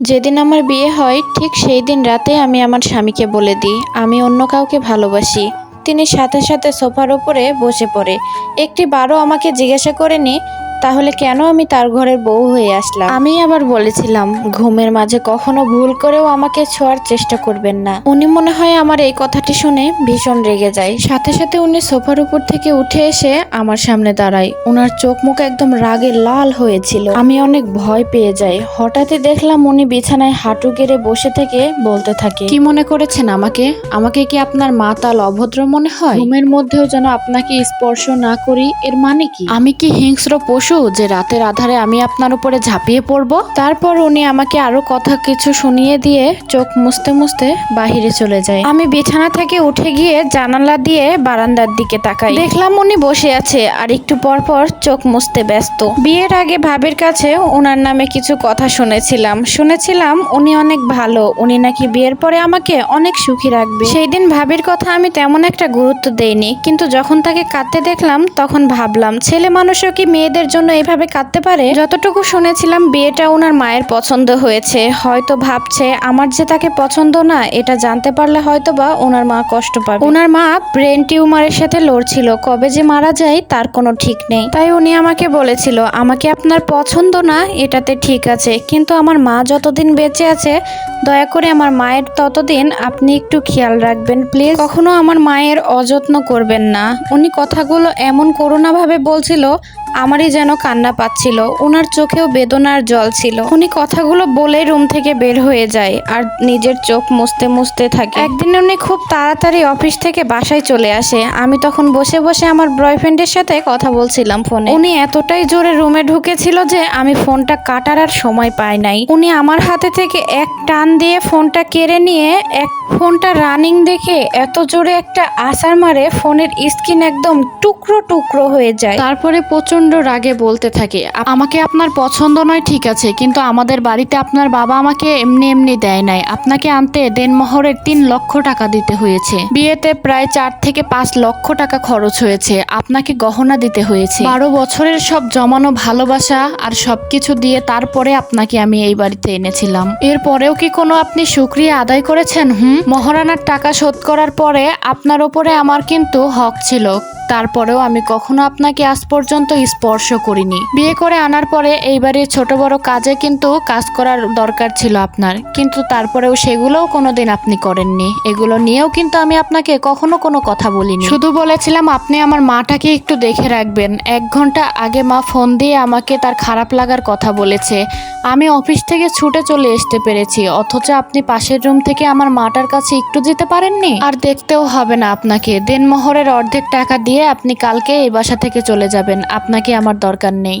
যেদিন আমার বিয়ে হয়, ঠিক সেই দিন রাতে আমি আমার স্বামীকে বলে দিই, আমি অন্য কাউকে ভালোবাসি। তিনি সাথে সাথে সোফার উপরে বসে পড়ে। একটি বারও আমাকে জিজ্ঞাসা করেনি তাহলে কেন আমি তার ঘরের বউ হয়ে আসলাম? আমি আবার বলেছিলাম, ঘুমের মাঝে কখনো ভুল করেও আমাকে ছোঁয়ার চেষ্টা করবেন না। উনি মনে হয় আমার এই কথাটি শুনে ভীষণ রেগে যায়। সাথে সাথে উনি সোফার উপর থেকে উঠে এসে আমার সামনে দাঁড়ায়। ওনার চোখ মুখ একদম রাগে লাল হয়েছিল। আমি অনেক ভয় পেয়ে যাই। হঠাৎই দেখলাম উনি বিছানায় হাঁটু গেড়ে বসে থেকে বলতে থাকে, কি মনে করেছেন আমাকে? আমাকে কি আপনার মা তাল অভদ্র মনে হয়? ঘুমের মধ্যেও যেন আপনাকে স্পর্শ না করি, এর মানে কি? আমি কি হিংস্র পশু যে রাতের আধারে আমি আপনার উপরে ঝাঁপিয়ে পড়ব। তারপর উনি আমাকে আরও কথা কিছু শুনিয়ে দিয়ে চোখ মুছতে মুছতে বাহিরে চলে যায়। আমি বিছানা থেকে উঠে গিয়ে জানালা দিয়ে বারান্দার দিকে তাকাই। দেখলাম উনি বসে আছে আর একটু পর পর চোখ মুছতে ব্যস্ত। বিয়ের আগে ভাবির কাছে ওনার নামে কিছু কথা শুনেছিলাম। শুনেছিলাম উনি অনেক ভালো। উনি নাকি বিয়ের পরে আমাকে অনেক সুখী রাখবে। সেই দিন ভাবির কথা আমি তেমন একটা গুরুত্ব দেইনি। কিন্তু যখন তাকে কাঁদতে দেখলাম, তখন ভাবলাম, ছেলে মানুষও কি মেয়েদের জন্য এইভাবে কাঁদতে পারে? যতটুকু শুনেছিলাম, বিয়েটা ওনার মায়ের পছন্দ হয়েছে। হয়তো ভাবছে, আমার যে তাকে পছন্দ না, এটা জানতে পারলে হয়তো বা ওনার মা কষ্ট পাবে। ওনার মা ব্রেন টিউমারের সাথে লড়ছিল। কবে যে মারা যায়, তার কোনো ঠিক নেই। তাই উনি আমাকে বলেছিল, আমাকে আপনার পছন্দ না, এটাতে ঠিক আছে। কিন্তু আমার মা যতদিন বেঁচে আছে, দয়া করে আমার মায়ের ততদিন আপনি একটু খেয়াল রাখবেন, প্লিজ। কখনো আমার মায়ের অযত্ন করবেন না। উনি কথাগুলো এমন করুণাভাবে বলছিল আমারই যেন কান্না পাচ্ছিল। ওনার চোখেও বেদনার জল ছিল। উনি কথাগুলো বলে রুম থেকে বের হয়ে যায় আর নিজের চোখ মুছতে মুছতে থাকে। একদিন উনি খুব তাড়াতাড়ি অফিস থেকে বাসায় চলে আসে। আমি তখন বসে বসে আমার বয়ফ্রেন্ডের সাথে কথা বলছিলাম ফোনে। উনি এতটাই জোরে রুমে ঢুকেছিল যে আমি ফোনটা কাটার আর সময় পাই নাই। উনি আমার হাতে থেকে এক টান দিয়ে ফোনটা কেড়ে নিয়ে এক ফোনটা রানিং দেখে এত জোরে একটা আসার মারে ফোনের স্ক্রিন একদম টুকরো টুকরো হয়ে যায়। তারপরে প্রচণ্ড রাগে বলতে থাকে। আমাকে আপনার পছন্দ নয়, ঠিক আছে, কিন্তু আমাদের বাড়িতে আপনার বাবা আমাকে এমনি এমনি দেয় নাই। আপনাকে আনতে দেনমোহরের তিন লক্ষ টাকা দিতে হয়েছে। বিয়েতে প্রায় চার থেকে পাঁচ লক্ষ টাকা খরচ হয়েছে। আপনাকে গহনা দিতে হয়েছে। বারো বছরের সব জমানো ভালোবাসা আর সবকিছু দিয়ে তারপরে আপনাকে আমি এই বাড়িতে এনেছিলাম। এরপরেও কি কোনো আপনি সুক্রিয়া আদায় করেছেন, হুম? মহারানার টাকা শোধ করার পরে আপনার ওপরে আমার কিন্তু হক ছিল। তারপরেও আমি কখনো আপনাকে আজ পর্যন্ত স্পর্শ করিনি। বিয়ে করে আনার পরে এই বাড়ির ছোট বড় কাজে কিন্তু কাজ করার দরকার ছিল আপনার। কিন্তু তারপরেও সেগুলোও কোনোদিন আপনি করেননি। এগুলো নিয়েও কিন্তু আমি আপনাকে কখনো কোনো কথা বলিনি। শুধু বলেছিলাম আপনি আমার মাটাকে একটু দেখে রাখবেন। এক ঘণ্টা আগে মা ফোন দিয়ে আমাকে তার খারাপ লাগার কথা বলেছে। আমি অফিস থেকে ছুটে চলে আসতে পেরেছি। অথচ আপনি পাশের রুম থেকে আমার মাটার কাছে একটু যেতে পারেননি? আর দেখতেও হবে না আপনাকে। দেনমোহরের অর্ধেক টাকা দিয়ে আপনি কালকে এই বাসা থেকে চলে যাবেন। আপনাকে আমার দরকার নেই।